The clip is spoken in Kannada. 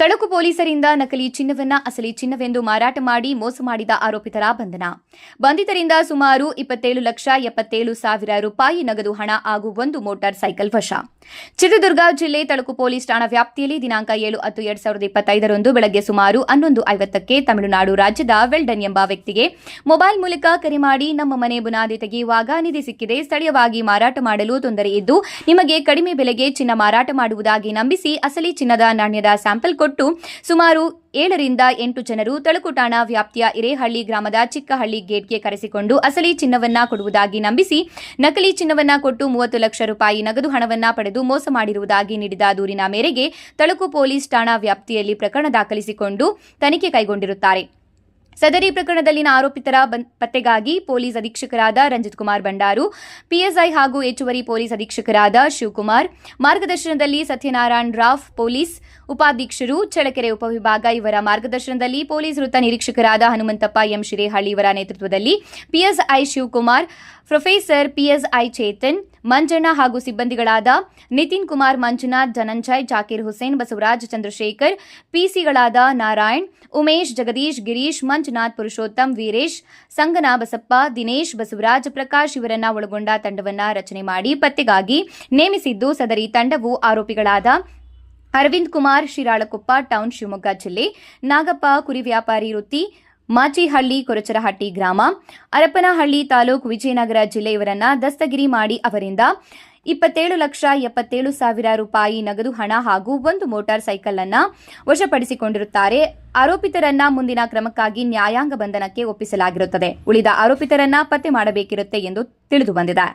ತಳಕು ಪೊಲೀಸರಿಂದ ನಕಲಿ ಚಿನ್ನವನ್ನ ಅಸಲಿ ಚಿನ್ನವೆಂದು ಮಾರಾಟ ಮಾಡಿ ಮೋಸ ಮಾಡಿದ ಆರೋಪಿತರ ಬಂಧನ. ಬಂಧಿತರಿಂದ ಸುಮಾರು ಇಪ್ಪತ್ತೇಳು ಲಕ್ಷ ಎಪ್ಪತ್ತೇಳು ಸಾವಿರ ರೂಪಾಯಿ ನಗದು ಹಣ ಹಾಗೂ ಒಂದು ಮೋಟಾರ್ ಸೈಕಲ್ ವಶ. ಚಿತ್ರದುರ್ಗ ಜಿಲ್ಲೆ ತಳಕು ಪೊಲೀಸ್ ಠಾಣಾ ವ್ಯಾಪ್ತಿಯಲ್ಲಿ ದಿನಾಂಕ ಏಳು ಹತ್ತು ಎರಡ್ ಸಾವಿರದ ಇಪ್ಪತ್ತೈದರಂದು ಬೆಳಗ್ಗೆ ಸುಮಾರು ಹನ್ನೊಂದು ಐವತ್ತಕ್ಕೆ ತಮಿಳುನಾಡು ರಾಜ್ಯದ ವೆಲ್ಡನ್ ಎಂಬ ವ್ಯಕ್ತಿಗೆ ಮೊಬೈಲ್ ಮೂಲಕ ಕರೆ ಮಾಡಿ ನಮ್ಮ ಮನೆ ಬುನಾದಿ ತೆಗೆಯುವಾಗ ನಿಧಿ ಸಿಕ್ಕಿದೆ, ಸ್ಥಳೀಯವಾಗಿ ಮಾರಾಟ ಮಾಡಲು ತೊಂದರೆ ಇದ್ದು ನಿಮಗೆ ಕಡಿಮೆ ಬೆಲೆಗೆ ಚಿನ್ನ ಮಾರಾಟ ಮಾಡುವುದಾಗಿ ನಂಬಿಸಿ ಅಸಲಿ ಚಿನ್ನದ ನಾಣ್ಯದ ಸ್ಯಾಂಪಲ್ ಕೊಟ್ಟು ಸುಮಾರು ಏಳರಿಂದ ಎಂಟು ಜನರು ತಳುಕು ಠಾಣಾ ವ್ಯಾಪ್ತಿಯ ಇರೇಹಳ್ಳಿ ಗ್ರಾಮದ ಚಿಕ್ಕಹಳ್ಳಿ ಗೇಟ್ಗೆ ಕರೆಸಿಕೊಂಡು ಅಸಲಿ ಚಿನ್ನವನ್ನ ಕೊಡುವುದಾಗಿ ನಂಬಿಸಿ ನಕಲಿ ಚಿನ್ನವನ್ನ ಕೊಟ್ಟು ಮೂವತ್ತು ಲಕ್ಷ ರೂಪಾಯಿ ನಗದು ಹಣವನ್ನ ಪಡೆದು ಮೋಸ ಮಾಡಿರುವುದಾಗಿ ನೀಡಿದ ದೂರಿನ ಮೇರೆಗೆ ತಳಕು ಪೊಲೀಸ್ ಠಾಣಾ ವ್ಯಾಪ್ತಿಯಲ್ಲಿ ಪ್ರಕರಣ ದಾಖಲಿಸಿಕೊಂಡು ತನಿಖೆ ಕೈಗೊಂಡಿರುತ್ತಾರೆ. ಸದರಿ ಪ್ರಕರಣದಲ್ಲಿನ ಆರೋಪಿತರ ಪತ್ತೆಗಾಗಿ ಪೊಲೀಸ್ ಅಧೀಕ್ಷಕರಾದ ರಂಜಿತ್ ಕುಮಾರ್ ಬಂಡಾರು ಪಿಎಸ್ಐ ಹಾಗೂ ಹೆಚ್ಚುವರಿ ಪೊಲೀಸ್ ಅಧೀಕ್ಷಕರಾದ ಶಿವಕುಮಾರ್, ಮಾರ್ಗದರ್ಶನದಲ್ಲಿ ಸತ್ಯನಾರಾಯಣ್ ರಾವ್ ಪೊಲೀಸ್ ಉಪಾಧೀಕ್ಷರು ಚಳಕೆರೆ ಉಪವಿಭಾಗ ಇವರ ಮಾರ್ಗದರ್ಶನದಲ್ಲಿ ಪೊಲೀಸ್ ವೃತ್ತ ನಿರೀಕ್ಷಕರಾದ ಹನುಮಂತಪ್ಪ ಎಂ. ಶಿರೇಹಳ್ಳಿ ಇವರ ನೇತೃತ್ವದಲ್ಲಿ PSI Shivakumar, professor PSI Chetan Manjanna ಹಾಗೂ ಸಿಬ್ಬಂದಿಗಳಾದ ನಿತಿನ್ ಕುಮಾರ್, ಮಂಜುನಾಥ್, ಧನಂಜಯ್, ಜಾಕೀರ್ ಹುಸೇನ್, ಬಸವರಾಜ್, ಚಂದ್ರಶೇಖರ್, ಪಿಸಿಗಳಾದ ನಾರಾಯಣ್, ಉಮೇಶ್, ಜಗದೀಶ್, ಗಿರೀಶ್, ಮಂಜುನಾಥ್, ಪುರುಷೋತ್ತಮ್, ವೀರೇಶ್, ಸಂಗನಾ, ಬಸಪ್ಪ, ದಿನೇಶ್, ಬಸವರಾಜ್, ಪ್ರಕಾಶ್ ಇವರನ್ನ ಒಳಗೊಂಡ ತಂಡವನ್ನ ರಚನೆ ಮಾಡಿ ಪತ್ತೆಗಾಗಿ ನೇಮಿಸಿದ್ದು ಸದರಿ ತಂಡವು ಆರೋಪಿಗಳಾದ ಅರವಿಂದ್ ಕುಮಾರ್, ಶಿರಾಳಕೊಪ್ಪ, ಟೌನ್ ಶಿವಮೊಗ್ಗ ಜಿಲ್ಲೆ, ನಾಗಪ್ಪ, ಕುರಿ ವ್ಯಾಪಾರಿ ವೃತ್ತಿ ಮಾಚಿಹಳ್ಳಿ ಕೊರಚರಹಟ್ಟಿ ಗ್ರಾಮ, ಅರಪನಹಳ್ಳಿ ತಾಲೂಕು ವಿಜಯನಗರ ಜಿಲ್ಲೆಯವರನ್ನ ದಸ್ತಗಿರಿ ಮಾಡಿ ಅವರಿಂದ ಇಪ್ಪತ್ತೇಳು ಲಕ್ಷ ಎಪ್ಪತ್ತೇಳು ಸಾವಿರ ರೂಪಾಯಿ ನಗದು ಹಣ ಹಾಗೂ ಒಂದು ಮೋಟಾರ್ ಸೈಕಲ್ ಅನ್ನ ವಶಪಡಿಸಿಕೊಂಡಿರುತ್ತಾರೆ. ಆರೋಪಿತರನ್ನ ಮುಂದಿನ ಕ್ರಮಕ್ಕಾಗಿ ನ್ಯಾಯಾಂಗ ಬಂಧನಕ್ಕೆ ಒಪ್ಪಿಸಲಾಗಿರುತ್ತದೆ. ಉಳಿದ ಆರೋಪಿತರನ್ನ ಪತ್ತೆ ಮಾಡಬೇಕಿರುತ್ತೆ ಎಂದು ತಿಳಿದು ಬಂದಿದೆ.